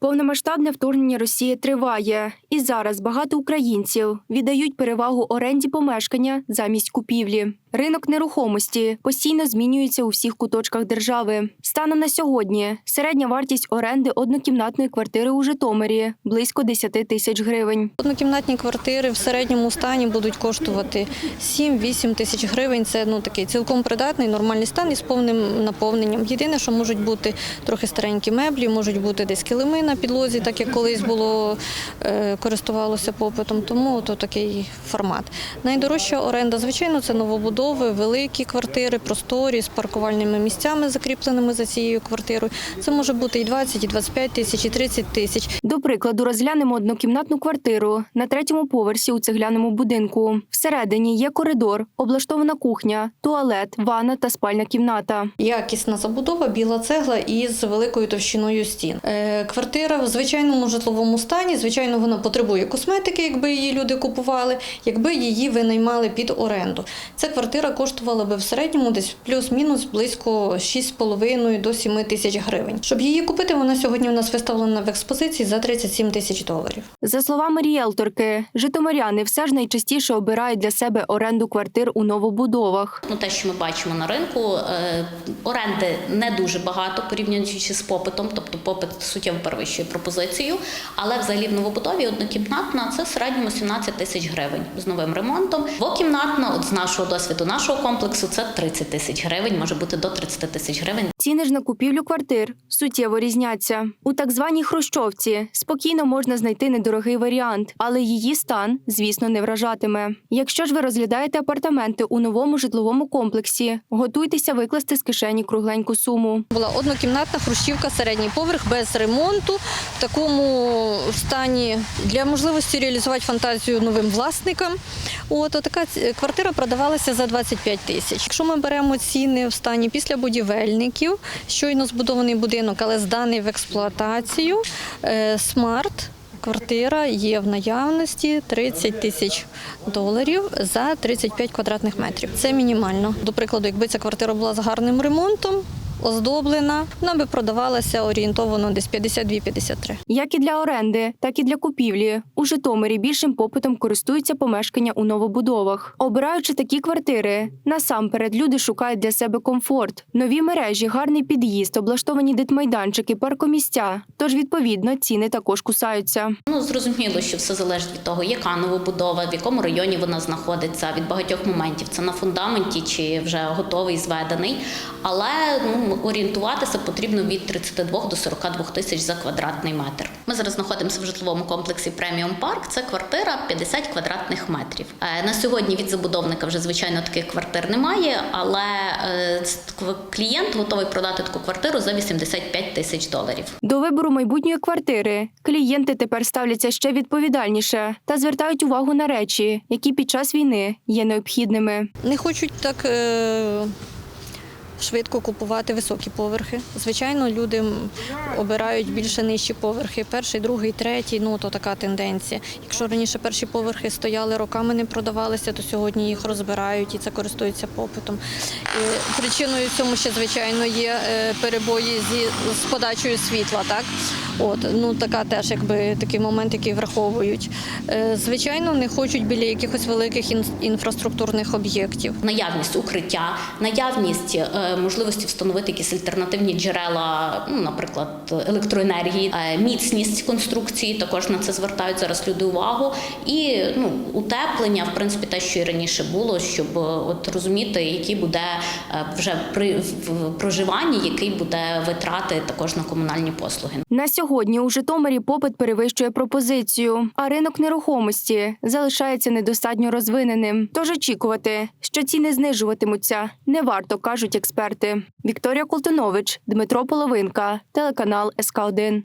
Повномасштабне вторгнення Росії триває, і зараз багато українців віддають перевагу оренді помешкання замість купівлі. Ринок нерухомості постійно змінюється у всіх куточках держави. Станом на сьогодні середня вартість оренди однокімнатної квартири у Житомирі близько 10 тисяч гривень. Однокімнатні квартири в середньому стані будуть коштувати 7-8 тисяч гривень. Це ну такий цілком придатний, нормальний стан із повним наповненням. Єдине, що можуть бути трохи старенькі меблі, можуть бути десь килими на підлозі, так як колись було е, користувалося попитом. Тому то такий формат. Найдорожча оренда, звичайно, це новобудови, великі квартири, просторі з паркувальними місцями, закріпленими за цією квартирою. Це може бути і 20, і 25 тисяч, і 30 тисяч. До прикладу, розглянемо однокімнатну квартиру на третьому поверсі у цегляному будинку. Всередині є коридор, облаштована кухня, туалет, ванна та спальня кімната. Якісна забудова, біла цегла із великою товщиною стін. Е, квартира в звичайному житловому стані. Звичайно, вона потребує косметики, якби її люди купували, якби її винаймали під оренду. Ця квартира коштувала би в середньому десь плюс-мінус близько 6,5 до 7 тисяч гривень. Щоб її купити, вона сьогодні у нас виставлена в експозиції за 37 тисяч доларів. За словами ріелторки, житомиряни все ж найчастіше обирають для себе оренду квартир у новобудовах. Ну, те, що ми бачимо на ринку, е, оренди не дуже багато порівнюючи з попитом, тобто попит суттєво перевищує пропозицію. Але взагалі в новобудові однокімнатна це в середньому 17 тисяч гривень з новим ремонтом. Двокімнатна, от з нашого досвіду нашого комплексу, це 30 тисяч гривень, може бути до 30 тисяч гривень. Ціни ж на купівлю квартир суттєво різняться. У так званій Хрущовці спокійно можна знайти недорогий варіант, але її стан, звісно, не вражатиме. Якщо ж ви розглядаєте апартаменти у новому житловому комплексі, готуйтеся викласти з кишені кругленьку суму. Була однокімнатна хрущівка, середній поверх без ремонту, в такому стані для можливості реалізувати фантазію новим власникам. От така квартира продавалася за 25 тисяч. Якщо ми беремо ціни в стані після будівельників, щойно збудований будинок, але зданий в експлуатацію, е, смарт. Квартира є в наявності 30 тисяч доларів за 35 квадратних метрів. Це мінімально. До прикладу, якби ця квартира була з гарним ремонтом, оздоблена, вона би продавалася орієнтовано десь 52-53. Як і для оренди, так і для купівлі. У Житомирі більшим попитом користуються помешкання у новобудовах. Обираючи такі квартири, насамперед люди шукають для себе комфорт, нові мережі, гарний під'їзд, облаштовані дитмайданчики, паркомістя. Тож, відповідно, ціни також кусаються. Ну зрозуміло, що все залежить від того, яка новобудова, в якому районі вона знаходиться, від багатьох моментів. Це на фундаменті чи вже готовий зведений. Але ну орієнтуватися потрібно від 32 до 42 тисяч за квадратний метр. Ми зараз знаходимося в житловому комплексі Преміум Парк. Це квартира 50 квадратних метрів. Е, На сьогодні від забудовника вже звичайно таких квартир немає, але е, клієнт готовий продати таку квартиру за 85 тисяч доларів. До вибору майбутньої квартири клієнти тепер ставляться ще відповідальніше та звертають увагу на речі, які під час війни є необхідними. Не хочуть так е, швидко купувати високі поверхи. Звичайно, люди обирають більше нижчі поверхи. Перший, другий, третій ну то така тенденція. Якщо раніше перші поверхи стояли роками, не продавалися, то сьогодні їх розбирають і це користується попитом. І причиною цьому ще, звичайно, є е, перебої зі, з подачею світла. Так? От, ну така теж якби такий момент, який враховують. Е, Звичайно, не хочуть біля якихось великих інфраструктурних об'єктів. наявність укриття, наявність е, можливості встановити якісь альтернативні джерела, ну, наприклад, електроенергії, е, міцність конструкції. Також на це звертають зараз люди увагу. І ну, утеплення, в принципі, те, що і раніше було, щоб е, от розуміти, який буде е, вже при в проживанні, який буде витрати також на комунальні послуги. На сьогодні у Житомирі попит перевищує пропозицію, а ринок нерухомості залишається недостатньо розвиненим. Тож очікувати, що ціни знижуватимуться, не варто, кажуть експерти. Вікторія Култинович, Дмитро Половинка, телеканал СК 1